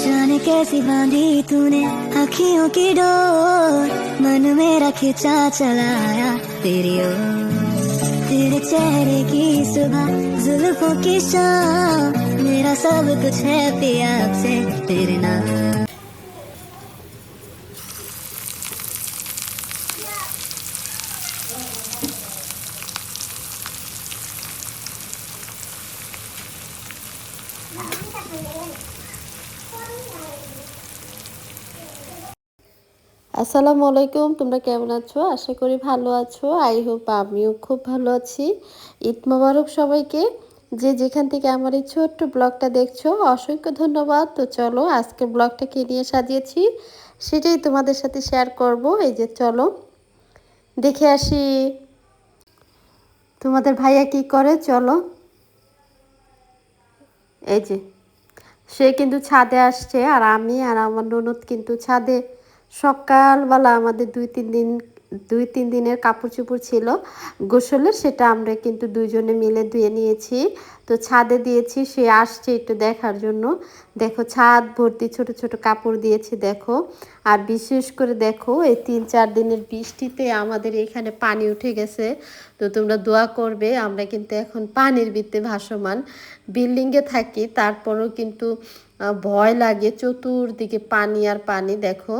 जाने कैसी बांधी तूने अखियों की डोर? मन मेरा खिंचा चलाया तेरी ओर। तेरे चेहरे की सुबह जुल्फों की शाम। मेरा सब कुछ है पिया से तेरे नाम। আসসালামু আলাইকুম, তোমরা কেমন আছো? আশা করি ভালো আছো। আই হোপ আমিও খুব ভালো আছি। ঈদ মোবারক সবাইকে। যে যেখান থেকে আমার এই ছোট্ট ব্লগটা দেখছ, অসংখ্য ধন্যবাদ। তো চলো আজকে ব্লগটা কে নিয়ে সাজিয়েছি, সেটাই তোমাদের সাথে শেয়ার করব। এই যে চলো, দেখে আসি। তোমাদের ভাইয়া কি করে? চলো। এই যে, সে কিন্তু ছাদে আসছে, আর আমি আর আমার ননদ কিন্তু ছাদে সকালবেলা আমাদের দুই, তিন দিন, দুই, তিন দিনের কাপড় চোপড় ছিল। গোসলের সেটা আমরা কিন্তু দুইজনে মিলে ধুয়ে নিয়েছি। তো ছাদে দিয়েছি, সে আসছে একটু দেখার জন্য। দেখো, ছাদ ভর্তি ছোট ছোট কাপড় দিয়েছি, দেখো। আর বিশেষ করে দেখো, এই তিন, চার দিনের বৃষ্টিতে আমাদের এখানে পানি উঠে গেছে। তো তোমরা দোয়া করবে, আমরা কিন্তু এখন পানির ভিত্তে ভাসমান। বিল্ডিংয়ে থাকি, তারপরেও কিন্তু ভয় লাগে, চতুর্দিকে পানি আর পানি, দেখো।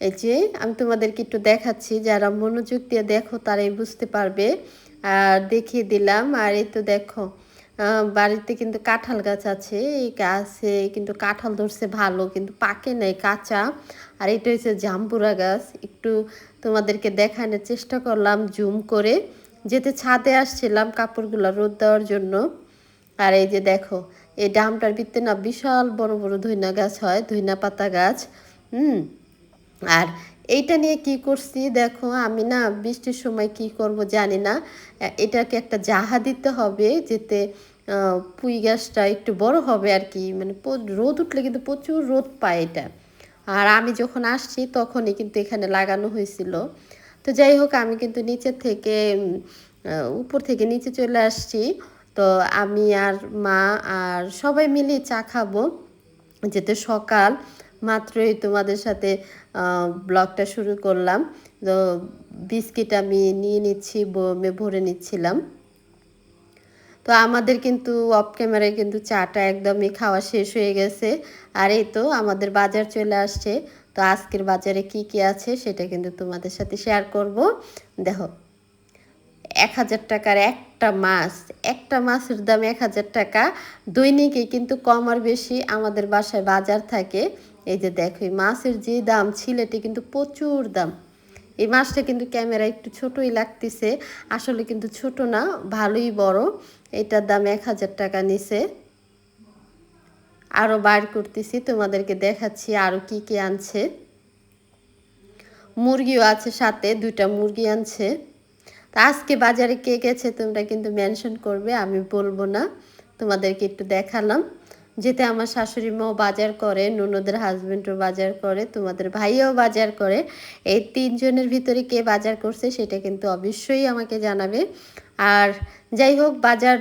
এই যে আমি তোমাদেরকে একটু দেখাচ্ছি, যারা মনোযোগ দিয়ে দেখো তারাই বুঝতে পারবে। আর দেখিয়ে দিলাম, আর এই তো দেখো বাড়িতে কিন্তু কাঁঠাল গাছ আছে, এই গাছে কিন্তু কাঁঠাল ধরছে ভালো, কিন্তু পাকে নাই কাঁচা। আর এটা হচ্ছে জাম্বুরা গাছ, একটু তোমাদেরকে দেখানোর চেষ্টা করলাম, জুম করে। যেতে ছাদে আসছিলাম কাপড়গুলো রোদ দেওয়ার জন্য। আর এই যে দেখো, এই ডামটার ভিতরে না বিশাল বড় বড় ধইনা গাছ হয়, ধইনা পাতা গাছ, হুম। আর এইটা নিয়ে কি করছি? দেখো, আমি না বৃষ্টির সময় কি করব জানি না। এটাকে একটা জাহা দিতে হবে যেতে পুঁই গাছটা একটু বড় হবে আর কি। মানে রোদ উঠলে কিন্তু প্রচুর রোদ পায় এটা। আর আমি যখন আসছি তখনই কিন্তু এখানে লাগানো হয়েছিল। তো যাই হোক, আমি কিন্তু নিচের থেকে উপর থেকে নিচে চলে আসছি। তো আমি আর মা আর সবাই মিলে চা খাব। যেতে সকাল, মাত্রই তোমাদের সাথে ব্লগটা শুরু করলাম। তো বিস্কিট আমি নিয়ে নিচ্ছি ভরে নিচ্ছিলাম। তো আমাদের কিন্তু অফ ক্যামেরায় কিন্তু চাটা একদমই খাওয়া শেষ হয়ে গেছে। আর এই তো আমাদের বাজার চলে আসছে। তো আজকের বাজারে কি কি আছে সেটা কিন্তু তোমাদের সাথে শেয়ার করব। দেখো এক হাজার টাকার একটা মাছ, একটা মাছের দাম এক হাজার টাকা। দৈনিকে কিন্তু কম আর বেশি আমাদের বাসায় বাজার থাকে। এই যে দেখো, এই মাছের যে দাম, ছিলেটে কিন্তু প্রচুর দাম। এই মাছটা কিন্তু ক্যামেরা একটু ছোটই লাগতেছে, আসলে কিন্তু ছোট না, ভালোই বড়। এটার দাম এক হাজার টাকা নিছে। আরও বার করতেছি, তোমাদেরকে দেখাচ্ছি আরও কি কি আনছে। মুরগিও আছে সাথে, দুইটা মুরগি আনছে। তা আজকে বাজারে কে গেছে তোমরা কিন্তু মেনশন করবে, আমি বলব না। তোমাদেরকে একটু দেখালাম। যেতে আমার শাশুড়ি মাও বাজার করে, ননদের হাজবেন্ডও বাজার করে, তোমাদের ভাইয়াও বাজার করে। এই তিনজনের ভিতরে কে বাজার করছে সেটা কিন্তু অবশ্যই আমাকে জানাবে। আর যাই হোক, বাজার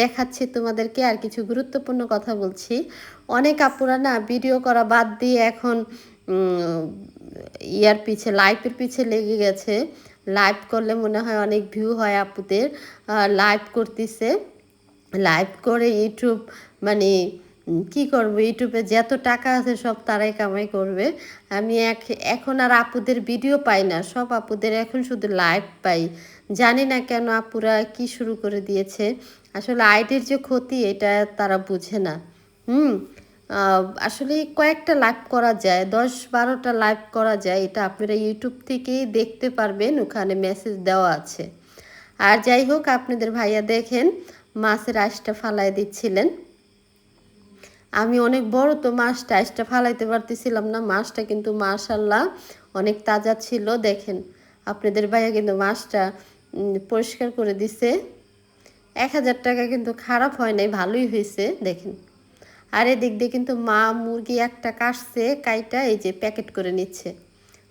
দেখাচ্ছি তোমাদেরকে আর কিছু গুরুত্বপূর্ণ কথা বলছি। অনেক আপুরা না ভিডিও করা বাদ দিয়ে এখন ইয়ার পিছে লাইফের পিছে লেগে গেছে। লাইভ করলে মনে হয় অনেক ভিউ হয় আপুদের। লাইভ করতেছে। লাইভ করে ইউটিউব মানে কি করব? ইউটিউবে যত টাকা আছে সব তারাই কামাই করবে। আমি এক, এখন আর আপুদের ভিডিও পাই না। সব আপুদের এখন শুধু লাইভ পাই। জানি না কেন আপুরা কি শুরু করে দিয়েছে। আসলে আইডির যে ক্ষতি, এটা তারা বুঝে না। হুম? আসলে কয়েকটা লাইভ করা যায়, দশ বারোটা লাইভ করা যায়, এটা আপনারা ইউটিউব থেকেই দেখতে পারবেন, ওখানে মেসেজ দেওয়া আছে। আর যাই হোক, আপনাদের ভাইয়া দেখেন, মাছের আঁশটা ফালাই দিচ্ছিলেন। আমি অনেক বড় তো মাছটা, আঁশটা ফালাইতে পারতেছিলাম না, মাছটা কিন্তু মাশাল্লাহ অনেক তাজা ছিল, দেখেন। আপনাদের ভাইয়া কিন্তু মাছটা পরিষ্কার করে দিছে। এক হাজার টাকা কিন্তু খারাপ হয় নাই, ভালোই হয়েছে, দেখেন। আর এদিক দিয়ে কিন্তু মা মুরগি একটা কাটছে, কাইটা এই যে প্যাকেট করে নিচ্ছে।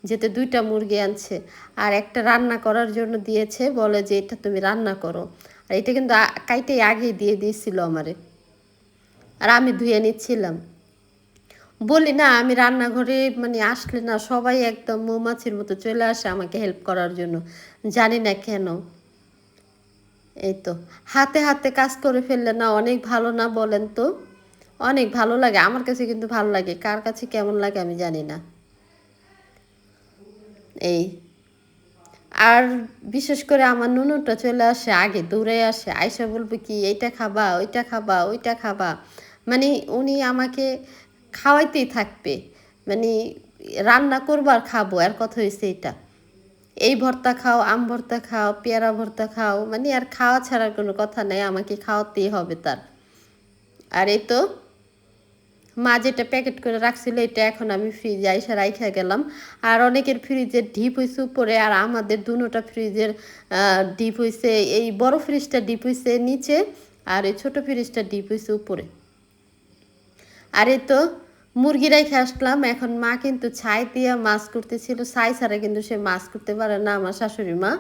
যেতে দুইটা মুরগি আনছে, আর একটা রান্না করার জন্য দিয়েছে, বলে যে এটা তুমি রান্না করো। আর এটা কিন্তু কাইটাই আগে দিয়ে দিয়েছিল আমারে। আর আমি ধুয়ে নিচ্ছিলাম। বলি, না, আমি রান্নাঘরে মানে আসলে না, সবাই একদম মৌমাছির মতো চলে আসে আমাকে হেল্প করার জন্য। জানি না কেন। এই তো। হাতে হাতে কাজ করে ফেললে না অনেক ভালো না বলেন তো? অনেক ভালো লাগে, আমার কাছে কিন্তু ভালো লাগে। কার কাছে কেমন লাগে আমি জানি না। এই। আর বিশেষ করে আমার নুনুটা চলে আসে, আগে দৌড়ে আসে আয়সা বলবে কি, এইটা খাবা, ওইটা খাবা ওইটা খাবা। মানে উনি আমাকে খাওয়াইতেই থাকবে। মানে রান্না করবার খাব আর কথা হয়েছে এটা এই ভর্তা খাও, আম ভর্তা খাও, পেয়ারা ভর্তা খাও মানে আর খাওয়া ছাড়ার কোনো কথা নেই, আমাকে খাওয়াতেই হবে তার। আর এই তো? মা যেটা প্যাকেট করে রাখছিল, এটা এখন আমি ফ্রিজে আইসা রাইখা গেলাম। আর অনেকের ফ্রিজের ডিপ হয়েছে উপরে, আর আমাদের দুটা ফ্রিজের ডিপ হয়েছে এই বড় ফ্রিজটা ডিপ হয়েছে নিচে, আর এই ছোট ফ্রিজটা ডিপ হয়েছে উপরে। আর এই তো মুরগি রেখে আসলাম, এখন মা কিন্তু ছাই দিয়ে মাছ করতেছিল ছাই ছাড়া কিন্তু সে মাছ করতে পারে না আমার শাশুড়ি মা।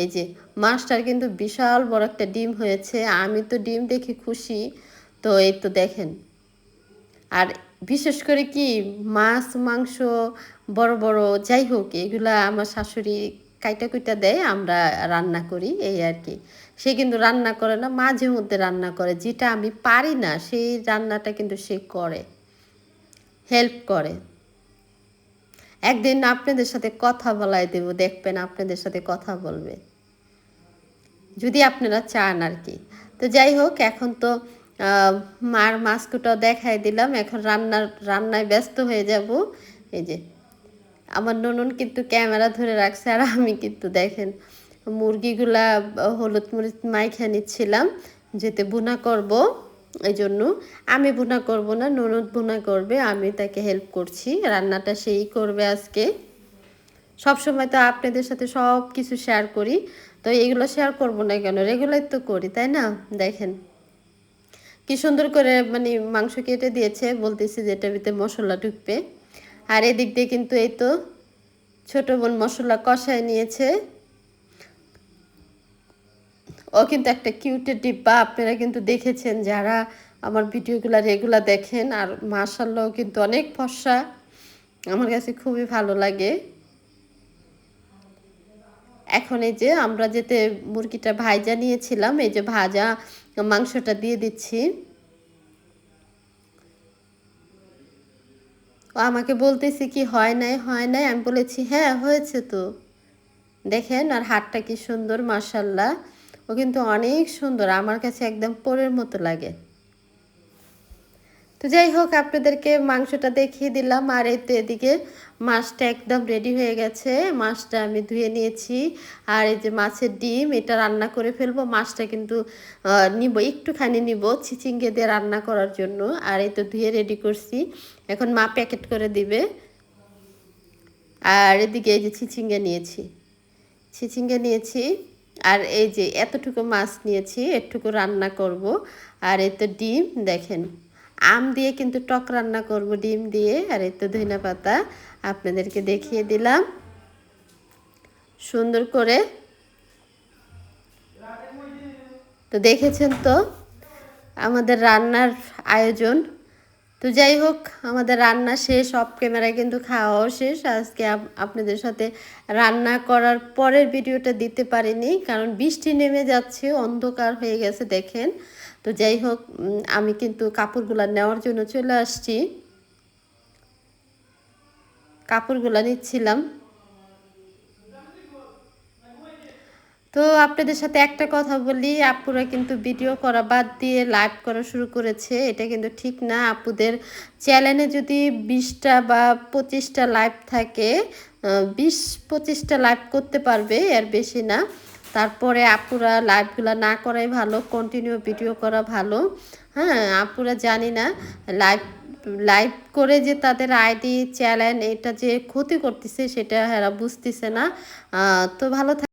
এই যে, মাছটার কিন্তু বিশাল বড় একটা ডিম হয়েছে, আমি তো ডিম দেখে খুশি। তো এই তো দেখেন আর বিশেষ করে কি মাছ, মাংস, বড় বড় যাই হোক, এগুলা আমার শাশুড়ি কাইটা কুইটা দেয়, আমরা রান্না করি, এই আর কি। সে কিন্তু রান্না করে না, মাঝে মধ্যে রান্না করে, যেটা আমি পারি না, সেই রান্নাটা কিন্তু সে করে, হেল্প করে। একদিন আপনাদের সাথে কথা বলাই দেব, দেখবেন আপনাদের সাথে কথা বলবে। যদি আপনারা চান আর কি। তো যাই হোক, এখন তো মার মাস্কটাও দেখাই দিলাম, এখন রান্নার, রান্নায় ব্যস্ত হয়ে যাব। এই যে, আমার ননুন কিন্তু ক্যামেরা ধরে রাখছে আর আমি কিন্তু দেখেন, মুরগিগুলা হলুদ মরিচ মাইখা নিচ্ছিলাম, যেতে বুনা করব, এই জন্য। আমি বুনা করব না, ননদ বুনা করবে, আমি তাকে হেল্প করছি, রান্নাটা সেই করবে আজকে। সব সময় তো আপনাদের সাথে সব কিছু শেয়ার করি, তো এগুলো শেয়ার করব না কেন? রেগুলার তো করি, তাই না? দেখেন। কি সুন্দর করে মানে মাংস কেটে দিয়েছে, বলতেছি যে এটার ভিতরে মশলা ঢুকবে। আর এদিক দিয়ে কিন্তু এই তো ছোট বোন মশলা কষায় নিয়েছে। ও কিন্তু একটা কিউটের ডিব্বা, আপনারা কিন্তু দেখেছেন যারা আমার ভিডিওগুলো রেগুলার দেখেন। আর মার্শাল্লাহ কিন্তু অনেক ফর্সা। আমার কাছে খুবই ভালো লাগে। এখন এই যে আমরা যেতে মুরগিটা ভাজা নিয়েছিলাম, এই যে ভাজা মাংসটা দিয়ে দিচ্ছি। আমাকে বলতেছে কি হয় নাই হয় নাই। আমি বলেছি হ্যাঁ হয়েছে তো। দেখেন আর হাতটা কি সুন্দর মার্শাল্লাহ ও কিন্তু অনেক সুন্দর, আমার কাছে একদম পরের মতো লাগে। তো যাই হোক, আপনাদেরকে মাংসটা দেখিয়ে দিলাম। আর এই তো এদিকে মাছটা একদম রেডি হয়ে গেছে। মাছটা আমি ধুয়ে নিয়েছি। আর এই যে মাছের ডিম, এটা রান্না করে ফেলব। মাছটা কিন্তু নিব, একটুখানি নিব চিচিঙ্গে দিয়ে রান্না করার জন্য। আর এই তো ধুয়ে রেডি করছি। এখন মা প্যাকেট করে দিবে। আর এদিকে এই যে চিচিঙ্গে নিয়েছি। চিচিঙ্গে নিয়েছি। আর এই যে এতটুকু মাছ নিয়েছি, এটুকু রান্না করব। আর এই তো ডিম, দেখেন। আম দিয়ে কিন্তু টক রান্না করব, ডিম দিয়ে। আর এই তো ধনিয়া পাতা আপনাদেরকে দেখিয়ে দিলাম। সুন্দর করে। তো দেখেছেন তো, আমাদের রান্নার আয়োজন। তো যাই হোক, আমাদের রান্না শেষ অফ ক্যামেরায় কিন্তু খাওয়াও শেষ। আজকে আপ- আপনাদের সাথে রান্না করার পরের ভিডিওটা দিতে পারিনি, কারণ বৃষ্টি নেমে যাচ্ছে, অন্ধকার হয়ে গেছে, দেখেন। তো যাই হোক আমি কিন্তু কাপড়গুলো নেওয়ার জন্য চলে আসছি। কাপড়গুলো নিচ্ছিলাম। তো আপনাদের সাথে একটা কথা বলি, আপুরা কিন্তু ভিডিও করা বাদ দিয়ে লাইভ করা শুরু করেছে। এটা কিন্তু ঠিক না, আপুদের চ্যানেলে যদি বিশটা বা পঁচিশটা লাইভ থাকে বিশ পঁচিশটা লাইভ করতে পারবে, এর বেশি না। তারপরে আপুরা লাইভগুলো না করাই ভালো কন্টিনিউ ভিডিও করা ভালো। হ্যাঁ আপুরা জানি না লাইভ লাইভ করে যে তাদের আইডি চ্যানেল এটা যে ক্ষতি করতেছে সেটা হ্যাঁ বুঝতেছে না। তো ভালো